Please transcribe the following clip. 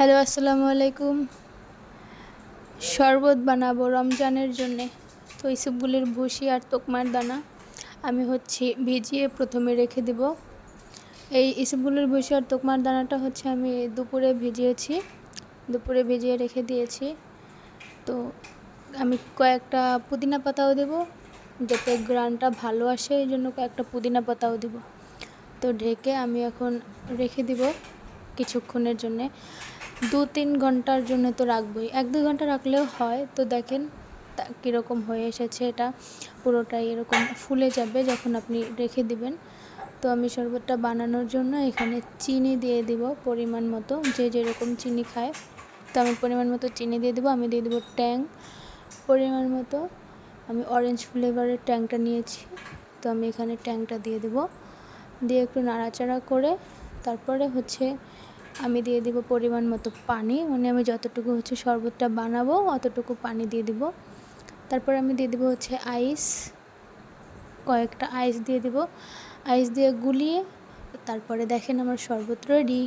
Hello, আসসালামু আলাইকুম। শরবত বানাবো রমজানের জন্যে। তো এইসবগুলির ভুসি আর তোকমার দানা আমি হচ্ছে ভিজিয়ে প্রথমে রেখে দেব। এই ইসবগুলির ভুসি আর তোকমার দানাটা হচ্ছে আমি দুপুরে ভিজিয়েছি। দুপুরে ভিজিয়ে রেখে দিয়েছি। তো আমি কয়েকটা পুদিনা পাতাও দেব যাতে গ্রানটা ভালো আসে, এই জন্য কয়েকটা পুদিনা পাতাও দেব। তো ঢেকে আমি এখন রেখে দিব। কিছুক্ষণের জন্যে। দু তিন ঘণ্টার জন্য তো রাখবই। এক দু ঘণ্টা রাখলেও হয়। তো দেখেন কীরকম হয়ে এসেছে এটা। পুরোটাই এরকম ফুলে যাবে যখন আপনি রেখে দিবেন। তো আমি শরবতটা বানানোর জন্য এখানে চিনি দিয়ে দিব পরিমাণ মতো। যে যেরকম চিনি খায়। তো আমি পরিমাণ মতো চিনি দিয়ে দেবো। আমি দিয়ে দেবো ট্যাং। পরিমাণ মতো আমি অরেঞ্জ ফ্লেভারের ট্যাংটা নিয়েছি। তো আমি এখানে ট্যাংটা দিয়ে দেবো। দিয়ে একটু নাড়াচাড়া করে তারপরে হচ্ছে আমি দিয়ে দিব পরিমাণ মতো পানি। মানে আমি যতটুকু হচ্ছে শরবতটা বানাবো, অতটুকু পানি দিয়ে দিব। তারপর আমি দিয়ে দিব হচ্ছে আইস। কয়েকটা আইস দিয়ে দিব। আইস দিয়ে গুলিয়ে তারপরে দেখেন আমার শরবত রেডি